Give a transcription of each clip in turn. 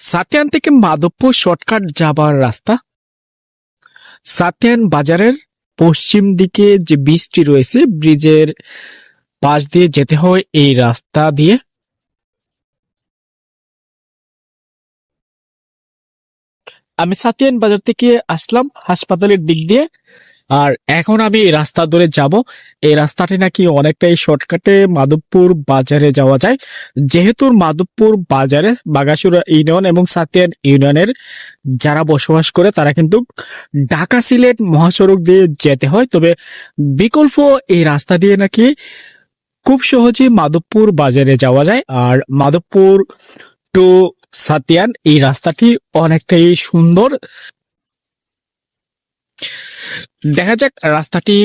সাতিয়ান থেকে মাধবপুর শর্টকাট যাবার রাস্তা। সাতিয়ান বাজারের পশ্চিম দিকে যে ব্রিজটি রয়েছে ব্রিজের পাশ দিয়ে যেতে হয় এই রাস্তা দিয়ে। আমি সাতিয়ান বাজার থেকে আসলাম, হাসপাতালের দিক দিয়ে। আর এখন আমি এই রাস্তা ধরে যাব। এই রাস্তাটি নাকি অনেকটাই শর্টকাটে মাধবপুর বাজারে যাওয়া যায়। যেহেতু মাধবপুর বাজারে বাগাসুরা ইউনিয়ন এবং সাতিয়ান ইউনিয়নের যারা বসবাস করে, তারা কিন্তু ঢাকা সিলেট মহাসড়ক দিয়ে যেতে হয়। তবে বিকল্প এই রাস্তা দিয়ে নাকি খুব সহজে মাধবপুর বাজারে যাওয়া যায়। আর মাধবপুর টু সাতিয়ান এই রাস্তাটি অনেকটাই সুন্দর। দেখা যাক রাস্তাটি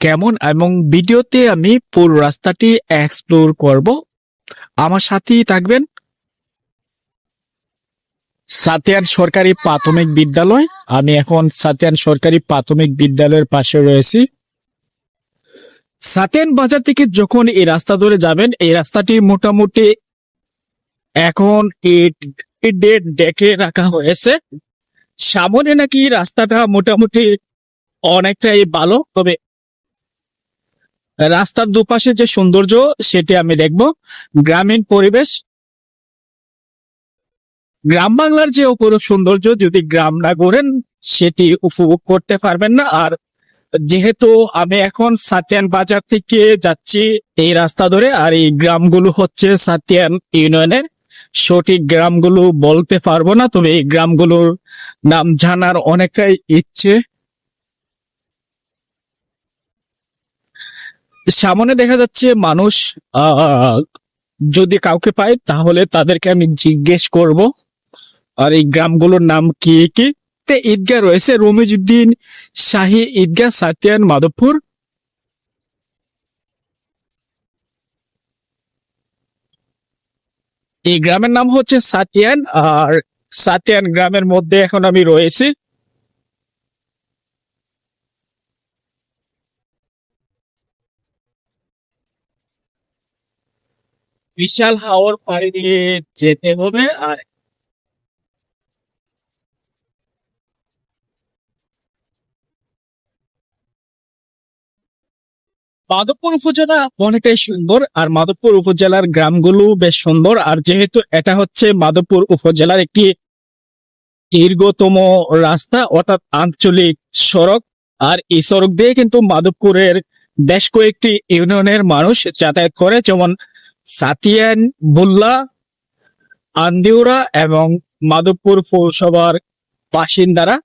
কেমন এবং ভিডিওতে আমি পুরো রাস্তাটি এক্সপ্লোর করব। আমার সাথেই থাকবেন সাতিয়ান সরকারি প্রাথমিক বিদ্যালয়। আমি এখন সাতিয়ান সরকারি প্রাথমিক বিদ্যালয়ের পাশে রয়েছি। সাতিয়ান বাজার থেকে যখন এই রাস্তা ধরে যাবেন, এই রাস্তাটি মোটামুটি এখন ডেট ডেকে রাখা হয়েছে। সামনে নাকি রাস্তাটা মোটামুটি অনেকটাই ভালো, তবে রাস্তার দুপাশে যে সৌন্দর্য, সেটি আমি দেখব। গ্রামীণ পরিবেশ। গ্রাম বাংলার যে অপরূপ সৌন্দর্য, যদি গ্রাম না গড়েন সেটি উপভোগ করতে পারবেন না। আর যেহেতু আমি এখন সাতিয়ান বাজার থেকে যাচ্ছি এই রাস্তা ধরে, আর এই গ্রামগুলো হচ্ছে সাতিয়ান ইউনিয়নের, সঠিক গ্রামগুলো বলতে পারব না, তবে এই গ্রামগুলোর নাম জানার অনেকটাই ইচ্ছে। সামনে দেখা যাচ্ছে মানুষ যদি কাউকে পাই তাহলে তাদেরকে আমি জিজ্ঞেস করব। আর এই গ্রামগুলোর নাম কি কি? তে ঈদগাহ রয়েছে রমিজুদ্দিন শাহী ঈদগাহ, সাতিয়ান, মাধবপুর। এই গ্রামের নাম হচ্ছে সাতিয়ান, আর সাতিয়ান গ্রামের মধ্যে এখন আমি রয়েছি। বিশাল হাওর পাড়ি দিয়ে যেতে হবে, আর মাধবপুর উপজেলা অনেকটাই সুন্দর, আর মাধবপুর উপজেলার গ্রামগুলো বেশ সুন্দর, আর যেহেতু এটা হচ্ছে মাধবপুর উপজেলার একটি দীর্ঘতম রাস্তা, অর্থাৎ আঞ্চলিক সড়ক, আর এই সড়ক দিয়ে কিন্তু মাধবপুরের বেশ কয়েকটি ইউনিয়নের মানুষ যাতায়াত করে, যেমন সাতিয়ান বুল্লা, আন্দিউরা এবং মাধবপুর পৌরসভার বাসিন্দারা।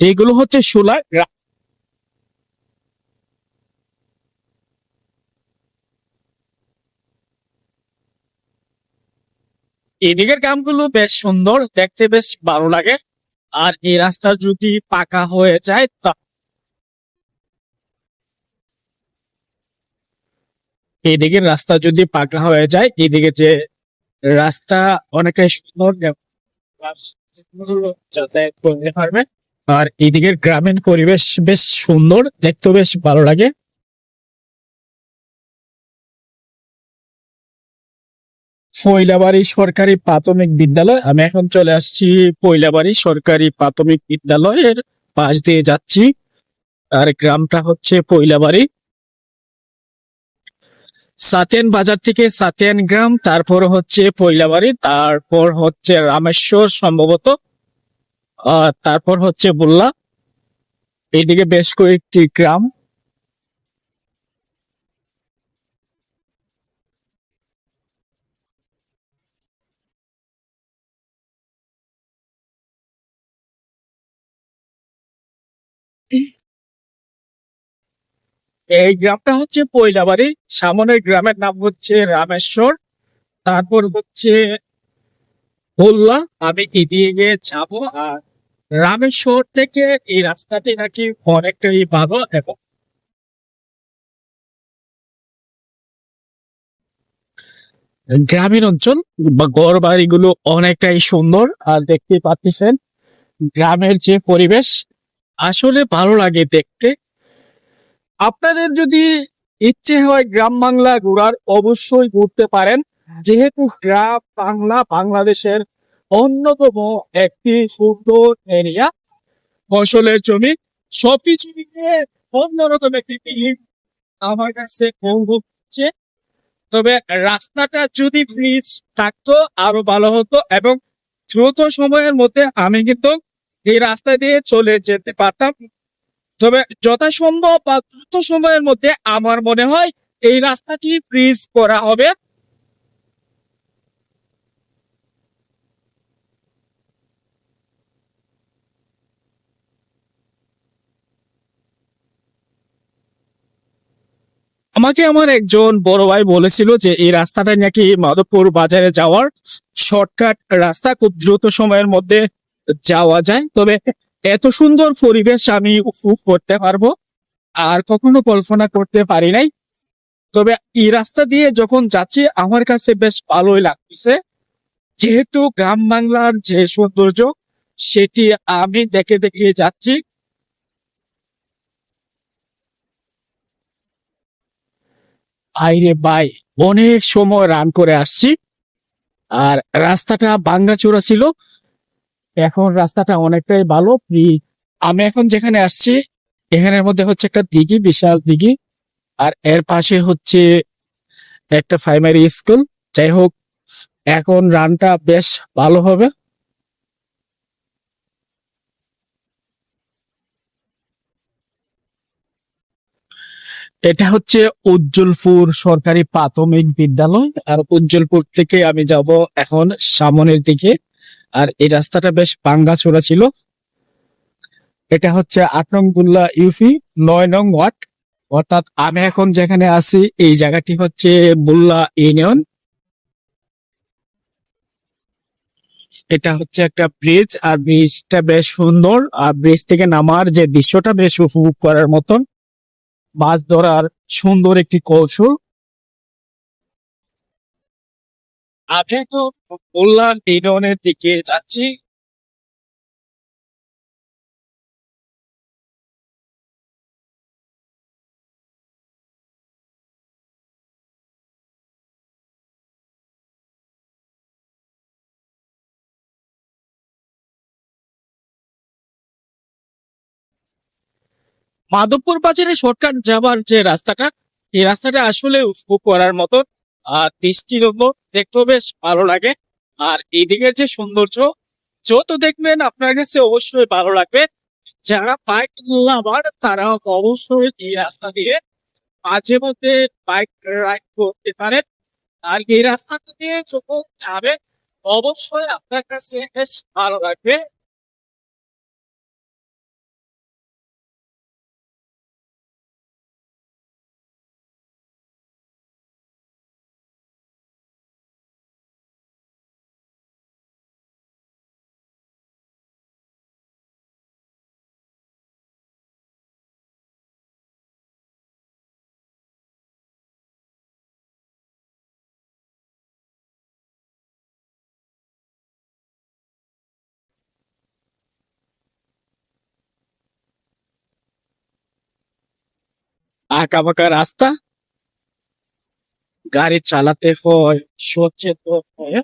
এগুলো হচ্ছে সুলা এদিকের গ্রামগুলো বেশ সুন্দর, দেখতে বেশ ভালো লাগে। আর এই রাস্তা যদি পাকা হয়ে যায়, তা এদিকের রাস্তা যদি পাকা হয়ে যায়, এদিকে যে রাস্তা অনেকটাই সুন্দর যাতায়াত করতে পারবে। আর এদিকের গ্রামীণ পরিবেশ বেশ সুন্দর দেখতে বেশ ভালো লাগে। পৈলাবাড়ি সরকারি প্রাথমিক বিদ্যালয়, আমি এখন চলে আসছি পৈলাবাড়ি সরকারি প্রাথমিক বিদ্যালয়ের পাশ দিয়ে যাচ্ছি। আর গ্রামটা হচ্ছে পৈলাবাড়ি। সাতিয়ান বাজার থেকে সাতিয়ান গ্রাম, তারপর হচ্ছে পৈলাবাড়ি, তারপর হচ্ছে রামেশ্বর সম্ভবত তারপর হচ্ছে বুল্লা। এইদিকে বেশ কয়েকটি গ্রাম। গ্রামটা হচ্ছে পৈলাবাড়ি। সামনের গ্রামের নাম হচ্ছে রামেশ্বর। তারপর হচ্ছে বললা আমি এদিকে যাব আর রামেশ্বর থেকে এই রাস্তাটি নাকি অনেকটাই ভালো এবং গ্রামীণ অঞ্চল বা গড় বাড়িগুলো অনেকটাই সুন্দর আর দেখতে পাচ্ছেন। গ্রামের যে পরিবেশ আসলে ভালো লাগে দেখতে। আপনাদের যদি ইচ্ছে হয় গ্রাম বাংলা ঘোরার, অবশ্যই ঘুরতে পারেন। যেহেতু গ্রাম বাংলা বাংলাদেশের অন্যতম একটি সুন্দর এরিয়া, ফসলের জমি, সবকিছু মিলিয়ে অন্যরকম একটি ফিলিং আমার কাছে অনুভব হচ্ছে। তবে রাস্তাটা যদি ব্রিজ থাকতো, আরও ভালো হতো এবং দ্রুত সময়ের মধ্যে আমি কিন্তু এই রাস্তা দিয়ে চলে যেতে পারতাম। তবে যথাসম্ভব বা দ্রুত সময়ের মধ্যে আমার মনে হয় এই রাস্তাটি ব্রিজ করা হবে। আমাকে আমার একজন বড় ভাই বলেছিল যে এই রাস্তাটা নাকি মাধবপুর বাজারে যাওয়ার শর্টকাট রাস্তা, খুব দ্রুত সময়ের মধ্যে যাওয়া যায়। তবে এত সুন্দর পরিবেশ আমি উপভোগ করতে পারব। আর কখনো কল্পনা করতে পারি নাই। তবে এই রাস্তা দিয়ে যখন যাচ্ছি, আমার কাছে বেশ ভালোই লাগতেছে। যেহেতু গ্রাম বাংলার যে সৌন্দর্য, সেটি আমি দেখে দেখে যাচ্ছি। আইরে বাই অনেক সময় রান করে আসছি। আর রাস্তাটা ভাঙ্গাচোরা ছিল। এখন রাস্তাটা অনেকটাই ভালো। আমি এখন যেখানে আসছি, এখানের মধ্যে হচ্ছে একটা দিঘি, বিশাল দিঘি। আর এর পাশে হচ্ছে একটা প্রাইমারি স্কুল যাই হোক, এখন রানটা বেশ ভালো হবে। এটা হচ্ছে উজ্জ্বলপুর সরকারি প্রাথমিক বিদ্যালয়। আর উজ্জ্বলপুর থেকে আমি যাব এখন সামনের দিকে। আর এই রাস্তাটা বেশ ভাঙ্গাচোরা ছিল। এটা হচ্ছে আট নং বুল্লা ইউপি নয় নং ওয়ার্ড। অর্থাৎ আমি এখন যেখানে আছি, এই জায়গাটি হচ্ছে বুল্লা ইউনিয়ন। এটা হচ্ছে একটা ব্রিজ আর ব্রিজটা বেশ সুন্দর। আর ব্রিজ থেকে নামার যে দৃশ্যটা বেশ উপভোগ করার মতন। মাছ ধরার সুন্দর একটি কৌশল। আমি তো বললাম ইউনিয়নের দিকে যাচ্ছি। মাধবপুর বাজারে শর্টকাট যাবার যে রাস্তাটা, এই রাস্তাটা আসলে উপভোগ করার মতো। আর দৃষ্টিনন্দন দেখতেও বেশ ভালো লাগে। আর এইদিকের যে সৌন্দর্য, যত দেখবেন আপনার কাছে অবশ্যই ভালো লাগবে। যারা বাইক লাভার তারা অবশ্যই এই রাস্তা দিয়ে মাঝে মধ্যে বাইক রাইড করতে পারেন। আর এই রাস্তাটা দিয়ে যখন যাবে অবশ্যই আপনার কাছে বেশ ভালো লাগবে। আঁকা বাঁকা রাস্তা। গাড়ি চালাতে হয়, সচেতন হয়ে।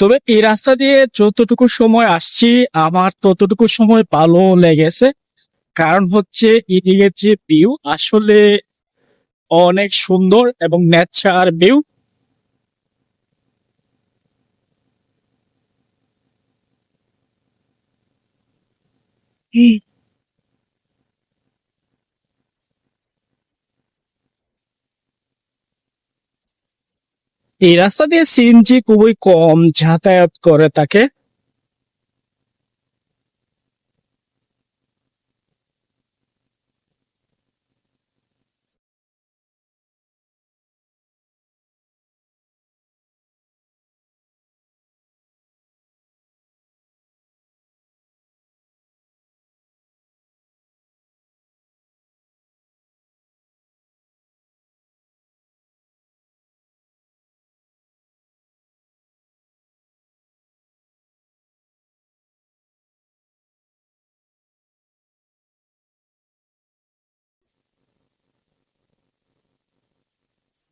তবে এই রাস্তা দিয়ে যতটুকু সময় আসছি, আমার ততটুকু সময় ভালো লেগেছে। কারণ হচ্ছে এদিকের যে ভিউ আসলে অনেক সুন্দর এবং ন্যাচার ভিউ এই রাস্তা দিয়ে সিএনজি খুবই কম যাতায়াত করে থাকে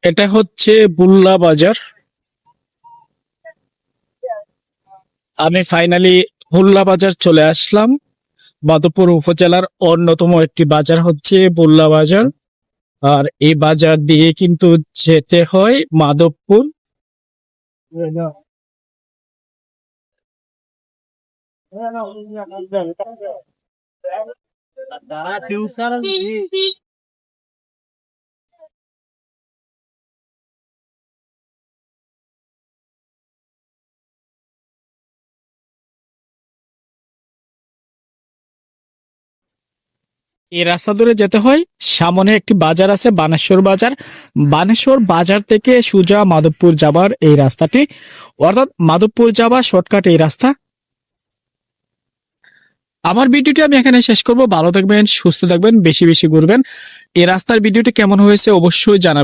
এটা হচ্ছে বুল্লা বাজার। আমি ফাইনালি বুল্লা বাজার চলে আসলাম। মাধবপুর উপজেলার অন্যতম একটি বাজার হচ্ছে বুল্লা বাজার। আর এই বাজার দিয়ে কিন্তু যেতে হয় মাধবপুর। এই রাস্তা ধরে যেতে হয়। সামনে একটি বাজার আছে, বানেশ্বর বাজার। বানেশ্বর বাজার থেকে সুজা মাধবপুর যাবার এই রাস্তাটি। অর্থাৎ মাধবপুর যাবার শর্টকাট এই রাস্তা। আমার ভিডিওটি আমি এখানে শেষ করব। ভালো থাকবেন, সুস্থ থাকবেন, বেশি বেশি ঘুরবেন। এই রাস্তার ভিডিওটি কেমন হয়েছে অবশ্যই জানাবেন।